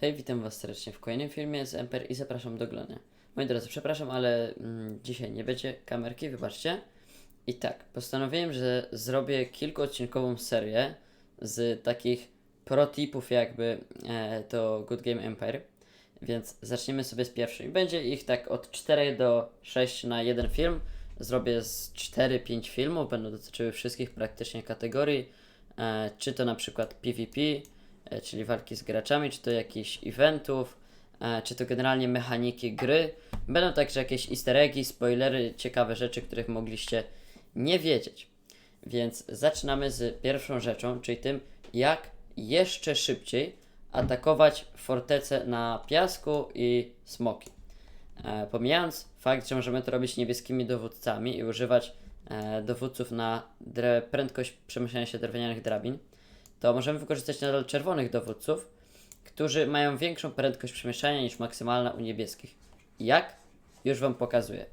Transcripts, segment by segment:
Hej, witam Was serdecznie w kolejnym filmie z Emper i zapraszam do oglądania. Moi drodzy, przepraszam, ale mm, dzisiaj nie będzie kamerki, wybaczcie. I tak, postanowiłem, że zrobię kilkuodcinkową serię z takich protipów jakby e, to Good Game Empire. Więc zaczniemy sobie z pierwszej. Będzie ich tak od 4 do 6 na jeden film. Zrobię z 4-5 filmów, będą dotyczyły wszystkich praktycznie kategorii. E, czy to na przykład PvP, czyli walki z graczami, czy to jakichś eventów, e, czy to generalnie mechaniki gry. Będą także jakieś easter eggi, spoilery, ciekawe rzeczy, których mogliście nie wiedzieć. Więc zaczynamy z pierwszą rzeczą, czyli tym, jak jeszcze szybciej atakować fortece na piasku i smoki. E, pomijając fakt, że możemy to robić niebieskimi dowódcami i używać e, dowódców na prędkość przemieszczania się drewnianych drabin, to możemy wykorzystać nadal czerwonych dowódców, którzy mają większą prędkość przemieszczania niż maksymalna u niebieskich. Jak? Już Wam pokazuję.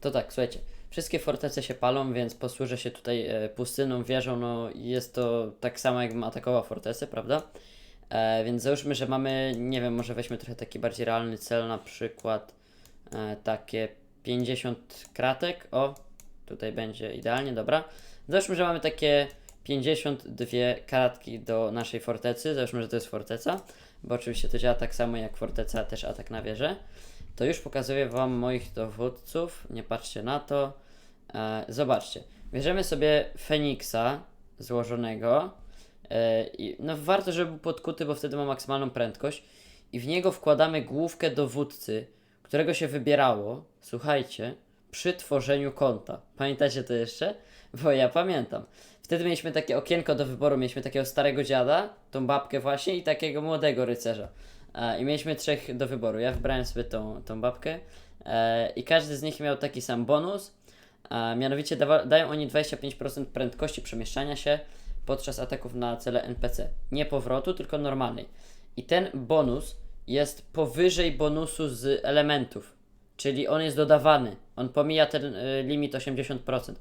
To tak, słuchajcie, wszystkie fortece się palą, więc posłużę się tutaj e, pustyną, wieżą, no jest to tak samo jakbym atakował fortecę, prawda? E, więc załóżmy, że mamy, nie wiem, może weźmy trochę taki bardziej realny cel, na przykład e, takie 50 kratek, o, tutaj będzie idealnie, dobra. Załóżmy, że mamy takie 52 kratki do naszej fortecy, załóżmy, że to jest forteca, bo oczywiście to działa tak samo jak forteca, też atak na wieżę. To już pokazuję Wam moich dowódców, nie patrzcie na to. E, zobaczcie, bierzemy sobie Feniksa złożonego, E, i, no warto, żeby był podkuty, bo wtedy ma maksymalną prędkość. I w niego wkładamy główkę dowódcy, którego się wybierało, słuchajcie, przy tworzeniu konta. Pamiętacie to jeszcze? Bo ja pamiętam. Wtedy mieliśmy takie okienko do wyboru, mieliśmy takiego starego dziada, tą babkę właśnie i takiego młodego rycerza. E, I mieliśmy trzech do wyboru. Ja wybrałem sobie tą, tą babkę e, i każdy z nich miał taki sam bonus. A mianowicie dawa, dają oni 25% prędkości przemieszczania się podczas ataków na cele NPC. Nie powrotu, tylko normalnej. I ten bonus jest powyżej bonusu z elementów, czyli on jest dodawany. On pomija ten limit 80%.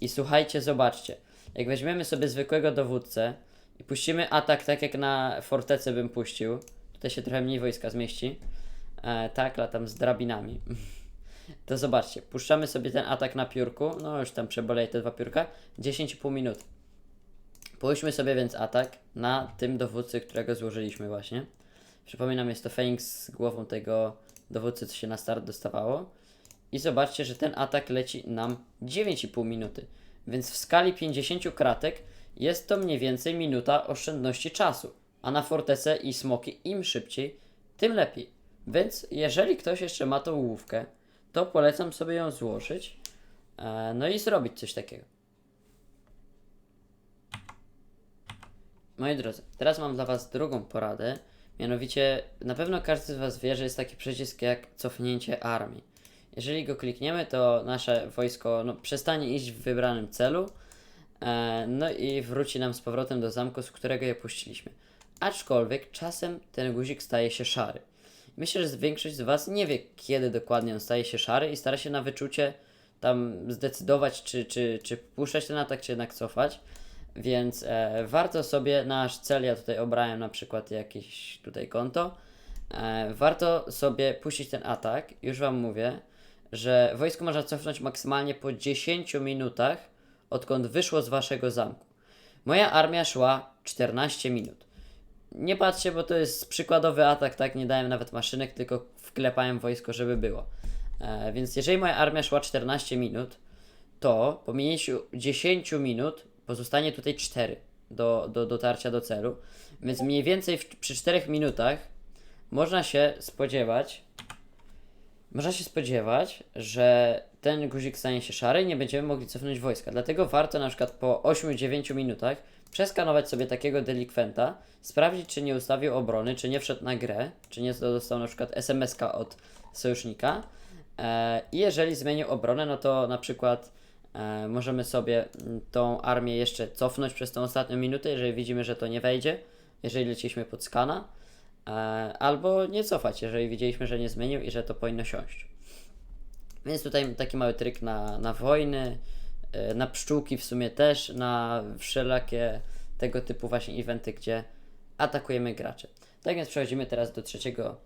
I słuchajcie, zobaczcie. Jak weźmiemy sobie zwykłego dowódcę i puścimy atak tak jak na fortecę bym puścił, tutaj się trochę mniej wojska zmieści. E, tak, latam z drabinami. To zobaczcie, puszczamy sobie ten atak na piórku, no już tam przeboleję te dwa piórka, 10,5 minut. Połóżmy sobie więc atak na tym dowódcy, którego złożyliśmy właśnie. Przypominam, jest to Feniks z głową tego dowódcy, co się na start dostawało. I zobaczcie, że ten atak leci nam 9,5 minuty. Więc w skali 50 kratek jest to mniej więcej minuta oszczędności czasu. A na fortece i smoki im szybciej, tym lepiej. Więc jeżeli ktoś jeszcze ma tą łówkę, to polecam sobie ją złożyć. e, No i zrobić coś takiego. Moi drodzy, teraz mam dla Was drugą poradę. Mianowicie, na pewno każdy z Was wie, że jest taki przycisk jak cofnięcie armii. Jeżeli go klikniemy, to nasze wojsko no, przestanie iść w wybranym celu, e, no i wróci nam z powrotem do zamku, z którego je puściliśmy. Aczkolwiek czasem ten guzik staje się szary. Myślę, że większość z Was nie wie, kiedy dokładnie on staje się szary i stara się na wyczucie tam zdecydować, czy, czy, czy puszczać ten atak, czy jednak cofać. Więc e, warto sobie nasz cel, ja tutaj obrałem na przykład jakieś tutaj konto, e, warto sobie puścić ten atak. Już Wam mówię, że wojsko można cofnąć maksymalnie po 10 minutach, odkąd wyszło z Waszego zamku. Moja armia szła 14 minut. Nie patrzcie, bo to jest przykładowy atak, tak? Nie dałem nawet maszynek, tylko wklepałem wojsko, żeby było. E, więc jeżeli moja armia szła 14 minut, to po minięciu 10 minut pozostanie tutaj 4 do, do dotarcia do celu. Więc mniej więcej w, przy 4 minutach można się spodziewać, można się spodziewać, że ten guzik stanie się szary i nie będziemy mogli cofnąć wojska. Dlatego warto na przykład po 8-9 minutach przeskanować sobie takiego delikwenta, sprawdzić czy nie ustawił obrony, czy nie wszedł na grę, czy nie dostał na przykład SMS-ka od sojusznika. E, I jeżeli zmienił obronę, no to na przykład e, możemy sobie mm, tą armię jeszcze cofnąć przez tą ostatnią minutę, jeżeli widzimy, że to nie wejdzie, jeżeli leciliśmy pod skana, albo nie cofać, jeżeli widzieliśmy, że nie zmienił i że to powinno siąść. Więc tutaj taki mały tryk na, na wojny, e, na pszczółki w sumie też, na wszelakie tego typu właśnie eventy, gdzie atakujemy graczy. Tak więc przechodzimy teraz do trzeciego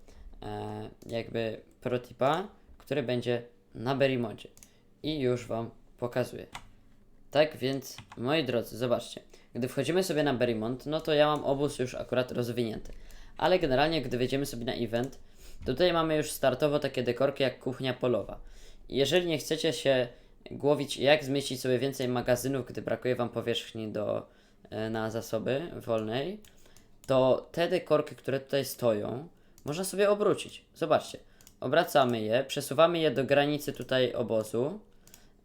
e, jakby protipa, który będzie na Berrymodzie. I już Wam pokazuję. Tak więc, moi drodzy, zobaczcie. Gdy wchodzimy sobie na Berrymont, no to ja mam obóz już akurat rozwinięty. Ale generalnie, gdy wejdziemy sobie na event, tutaj mamy już startowo takie dekorki jak kuchnia polowa. Jeżeli nie chcecie się głowić, jak zmieścić sobie więcej magazynów, gdy brakuje Wam powierzchni do, e, na zasoby wolnej, to te dekorki, które tutaj stoją, można sobie obrócić. Zobaczcie, obracamy je, przesuwamy je do granicy tutaj obozu,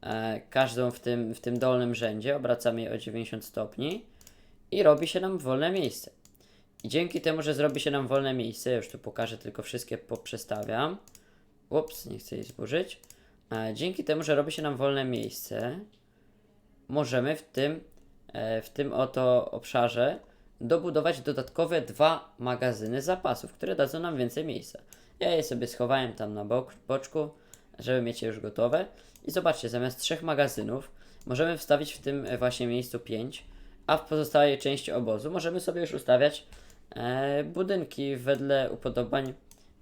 e, każdą w tym, w tym dolnym rzędzie, obracamy je o 90 stopni i robi się nam wolne miejsce. I dzięki temu, że zrobi się nam wolne miejsce, już tu pokażę, tylko wszystkie poprzestawiam. Ups, nie chcę jej zburzyć. E, dzięki temu, że robi się nam wolne miejsce, możemy w tym, e, w tym oto obszarze dobudować dodatkowe dwa magazyny zapasów, które dadzą nam więcej miejsca. Ja je sobie schowałem tam na bok, boczku, żeby mieć je już gotowe. I zobaczcie, zamiast trzech magazynów możemy wstawić w tym e, właśnie miejscu pięć, a w pozostałej części obozu możemy sobie już ustawiać budynki wedle upodobań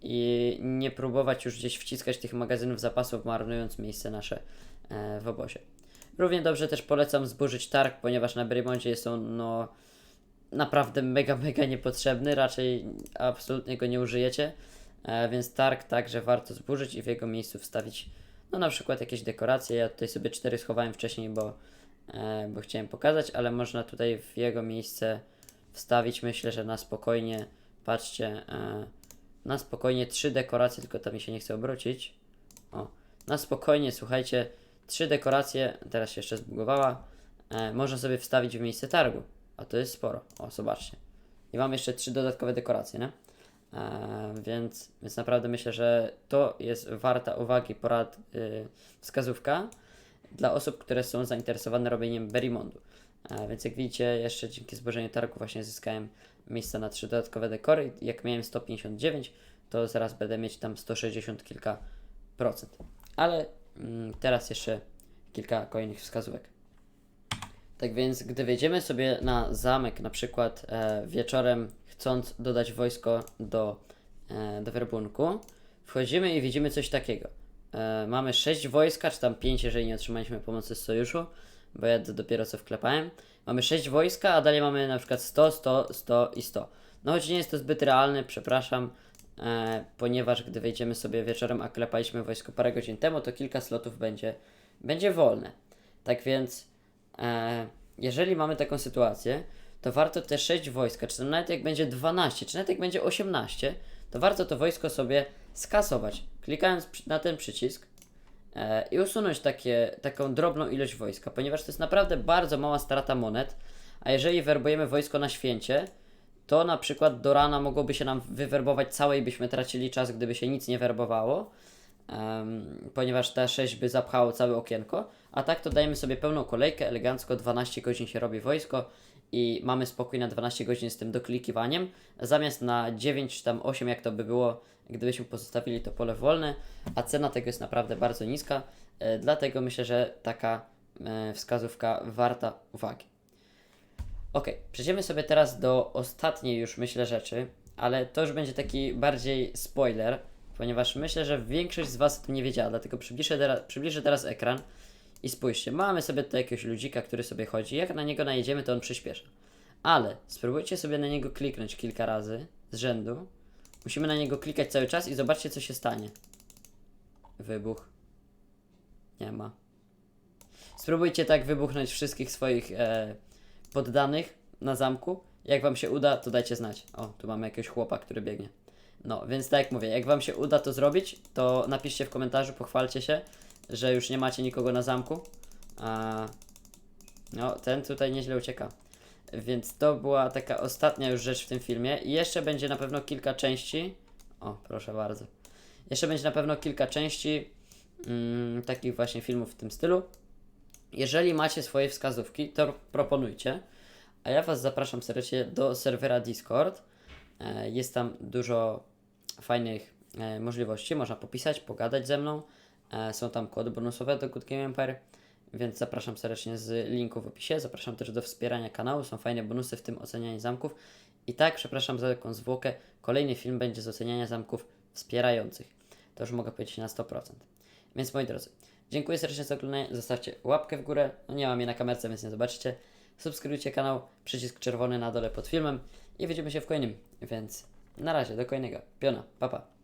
i nie próbować już gdzieś wciskać tych magazynów zapasów, marnując miejsce nasze e, w obozie. Równie dobrze też polecam zburzyć targ, ponieważ na Brymondzie jest on no, naprawdę mega, mega niepotrzebny, raczej absolutnie go nie użyjecie, e, więc targ także warto zburzyć i w jego miejscu wstawić no na przykład jakieś dekoracje. Ja tutaj sobie cztery schowałem wcześniej, bo, e, bo chciałem pokazać, ale można tutaj w jego miejsce wstawić, myślę, że na spokojnie, patrzcie, e, na spokojnie trzy dekoracje, tylko to mi się nie chce obrócić. O, na spokojnie, słuchajcie, trzy dekoracje, teraz się jeszcze zbugowała, e, można sobie wstawić w miejsce targu, a to jest sporo. O, zobaczcie. I mam jeszcze trzy dodatkowe dekoracje, nie? E, więc, więc naprawdę myślę, że to jest warta uwagi, porad, y, wskazówka dla osób, które są zainteresowane robieniem Berrymondu. Więc jak widzicie, jeszcze dzięki zbożeniu targu właśnie zyskałem miejsca na trzy dodatkowe dekory. Jak miałem 159, to zaraz będę mieć tam 160 kilka procent. Ale mm, teraz jeszcze kilka kolejnych wskazówek. Tak więc, gdy wejdziemy sobie na zamek, na przykład e, wieczorem, chcąc dodać wojsko do, e, do werbunku, wchodzimy i widzimy coś takiego. E, mamy 6 wojska, czy tam 5, jeżeli nie otrzymaliśmy pomocy z sojuszu, bo ja dopiero co wklepałem. Mamy 6 wojska, a dalej mamy na przykład 100, 100, 100 i 100. No choć nie jest to zbyt realne, przepraszam, e, ponieważ gdy wejdziemy sobie wieczorem, a klepaliśmy wojsko parę godzin temu, to kilka slotów będzie, będzie wolne. Tak więc, e, jeżeli mamy taką sytuację, to warto te 6 wojska, czy nawet jak będzie 12, czy nawet jak będzie 18, to warto to wojsko sobie skasować, klikając na ten przycisk i usunąć takie, taką drobną ilość wojska, ponieważ to jest naprawdę bardzo mała strata monet, a jeżeli werbujemy wojsko na święcie, to na przykład do rana mogłoby się nam wywerbować całe i byśmy tracili czas, gdyby się nic nie werbowało, em, ponieważ te 6 by zapchało całe okienko, a tak to dajemy sobie pełną kolejkę, elegancko 12 godzin się robi wojsko i mamy spokój na 12 godzin z tym doklikiwaniem, zamiast na 9 czy tam 8 jak to by było, gdybyśmy pozostawili to pole wolne, a cena tego jest naprawdę bardzo niska, e, dlatego myślę, że taka e, wskazówka warta uwagi. Ok, przejdziemy sobie teraz do ostatniej już myślę rzeczy, ale to już będzie taki bardziej spoiler, ponieważ myślę, że większość z Was o tym nie wiedziała, dlatego przybliżę teraz, przybliżę teraz ekran i spójrzcie, mamy sobie tutaj jakiegoś ludzika, który sobie chodzi, jak na niego najedziemy, to on przyspiesza. Ale spróbujcie sobie na niego kliknąć kilka razy z rzędu. Musimy na niego klikać cały czas i zobaczcie, co się stanie. Wybuch. Nie ma. Spróbujcie tak wybuchnąć wszystkich swoich e, poddanych na zamku. Jak wam się uda, to dajcie znać. O, tu mamy jakiegoś chłopa, który biegnie. No, więc tak jak mówię, jak wam się uda to zrobić, to napiszcie w komentarzu, pochwalcie się, że już nie macie nikogo na zamku. A, no, ten tutaj nieźle ucieka. Więc to była taka ostatnia już rzecz w tym filmie. I jeszcze będzie na pewno kilka części. O, proszę bardzo. Jeszcze będzie na pewno kilka części mm, takich właśnie filmów w tym stylu. Jeżeli macie swoje wskazówki, to proponujcie. A ja Was zapraszam serdecznie do serwera Discord. E, Jest tam dużo fajnych e, możliwości. Można popisać, pogadać ze mną. E, Są tam kody bonusowe do Good Game Empire, więc zapraszam serdecznie z linku w opisie. Zapraszam też do wspierania kanału. Są fajne bonusy, w tym ocenianie zamków I tak, przepraszam za taką zwłokę, kolejny film będzie z oceniania zamków wspierających. To już mogę powiedzieć na 100%. Więc moi drodzy, dziękuję serdecznie za oglądanie. Zostawcie łapkę w górę. No nie mam jej na kamerce, więc nie zobaczycie. Subskrybujcie kanał, przycisk czerwony na dole pod filmem i widzimy się w kolejnym. Więc na razie, do kolejnego. Piona, papa. Pa.